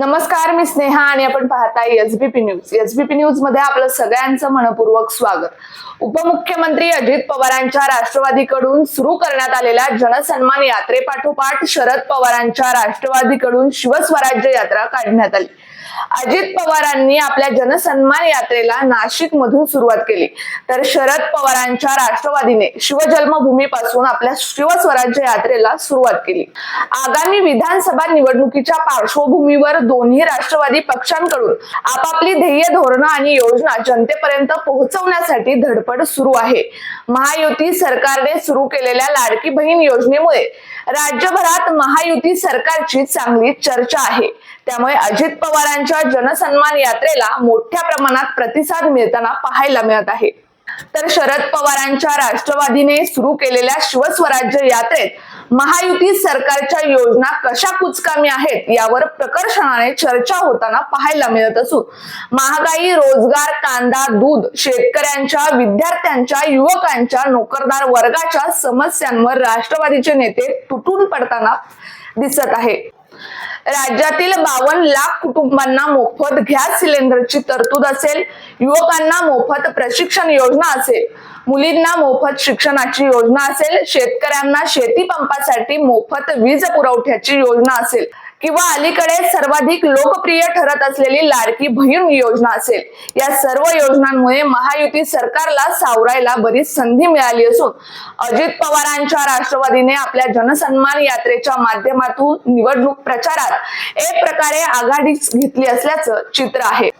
नमस्कार मी स्नेहा आणि आपण पाहताय एसबीपी न्यूज एसबीपी न्यूजमध्ये आपलं सगळ्यांचं मनपूर्वक स्वागत. उपमुख्यमंत्री अजित पवारांच्या राष्ट्रवादीकडून सुरू करण्यात आलेल्या जनसन्मान यात्रेपाठोपाठ शरद पवारांच्या राष्ट्रवादीकडून शिवस्वराज्य यात्रा काढण्यात आली. अजित पवारांनी आपल्या जनसन्मान यात्रेला नाशिक मधून सुरुवात केली. तर शरद पवारांच्या राष्ट्रवादीने शिवजन्मभूमीपासून आपल्या शिवस्वराज्य यात्रेला सुरुवात केली. आगामी विधानसभा निवडणुकीच्या पार्श्वभूमीवर दोन्ही राष्ट्रवादी पक्षांकडून आपापली ध्येय धोरणं आणि योजना जनतेपर्यंत पोहोचवण्यासाठी धडपड सुरू आहे. महायुती सरकारने सुरू केलेल्या लाडकी बहीण योजनेमुळे राज्यभरात महायुती सरकारची चांगली चर्चा आहे. त्यामुळे अजित यांच्या जनसन्मान यात्रेला मोठ्या प्रमाणात प्रतिसाद मिळताना पाहायला मिळत आहे. तर शरद पवारांच्या राष्ट्रवादीने सुरू केलेल्या शिवस्वराज्य यात्रेत महायुती सरकारच्या योजना कशा कुचकामी आहेत यावर प्रकर्षणाने चर्चा होताना पाहायला मिळत असून महागाई रोजगार कांदा दूध शेतकऱ्यांच्या विद्यार्थ्यांच्या युवकांच्या नोकरदार वर्गाच्या समस्यांवर राष्ट्रवादीचे नेते तुटून पडताना दिसत आहे. राज्यातील बावन्न लाख कुटुंबांना मोफत गॅस सिलेंडरची तरतूद असेल युवकांना मोफत प्रशिक्षण योजना असेल मुलींना मोफत शिक्षणाची योजना असेल शेतकऱ्यांना शेती पंपासाठी मोफत वीज पुरवठ्याची योजना असेल. किंवा अलीकडे सर्वाधिक लोकप्रिय ठरत असलेली लाडकी बहीण योजना असेल. या सर्व योजनांमुळे महायुती सरकारला सावरायला बरीच संधी मिळाली असून अजित पवारांच्या राष्ट्रवादीने आपल्या जनसन्मान यात्रेच्या माध्यमातून निवडणूक प्रचारात एक प्रकारे आघाडी घेतली असल्याचं चित्र आहे.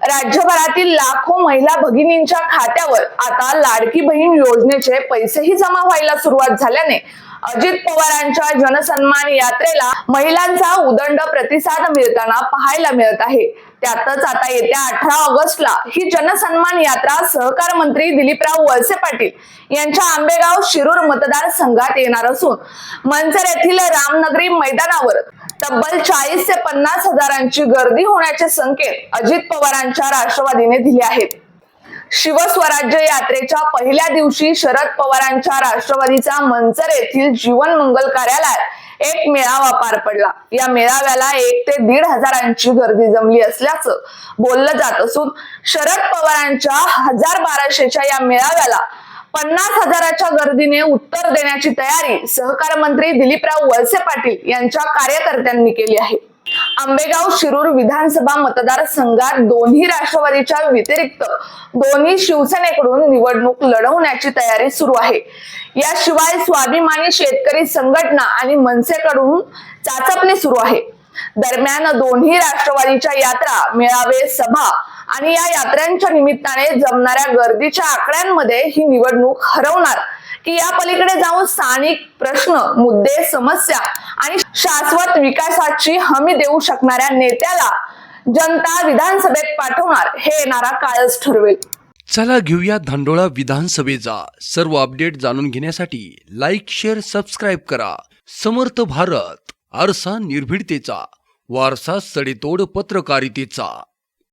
राज्यभरातील लाखो महिला भगिनींच्या खात्यावर आता लाडकी बहीण योजनेचे पैसेही जमा व्हायला सुरुवात झाल्याने अजित पवारांच्या जनसन्मान यात्रेला महिलांचा उदंड प्रतिसाद मिळताना पाहायला मिळत आहे. त्यातच आता येत्या अठरा ऑगस्टला ही जनसन्मान यात्रा सहकार मंत्री दिलीपराव वळसे पाटील यांच्या आंबेगाव शिरूर मतदारसंघात येणार असून मंचर येथील रामनगरी मैदानावर तब्बल चाळीस ते पन्नास हजारांची गर्दी होण्याचे संकेत अजित पवारांच्या राष्ट्रवादीने दिले आहेत. शिवस्वराज्य यात्रेच्या पहिल्या दिवशी शरद पवारांच्या राष्ट्रवादीचा मंचर येथील जीवन मंगल कार्यालयात एक मेळावा पार पडला. या मेळाव्याला एक ते दीड हजारांची गर्दी जमली असल्याचं बोललं जात असून शरद पवारांच्या हजार बाराशेच्या या मेळाव्याला पन्नास हजाराच्या गर्दीने उत्तर देण्याची तयारी सहकार मंत्री दिलीपराव वळसे पाटील यांच्या कार्यकर्त्यांनी केली आहे. आंबेगाव शिरूर विधानसभा मतदारसंघात दोन्ही राष्ट्रवादीच्या व्यतिरिक्त दोन्ही शिवसेनेकडून निवडणूक लढवण्याची तयारी सुरू आहे. याशिवाय स्वाभिमानी शेतकरी संघटना आणि मनसेकडून चाचपणी सुरू आहे. दरम्यान दोन्ही राष्ट्रवादीच्या यात्रा मेळावे सभा आणि या यात्रांच्या निमित्ताने जमणाऱ्या गर्दीच्या आकड्यांमध्ये ही निवडणूक हरवणार. की या पलीकडे जाऊन स्थानिक प्रश्न मुद्दे समस्या आणि शाश्वत विकासाची हमी देऊ शकणाऱ्या नेत्याला जनता विधानसभेत पाठवणार हे येणारा काळच ठरवेल. चला घेऊया धांडोळा विधानसभेचा सर्व अपडेट जाणून घेण्यासाठी लाईक शेअर सबस्क्राईब करा. समर्थ भारत आरसा निर्भीडतेचा वारसा सडेतोड पत्रकारितेचा.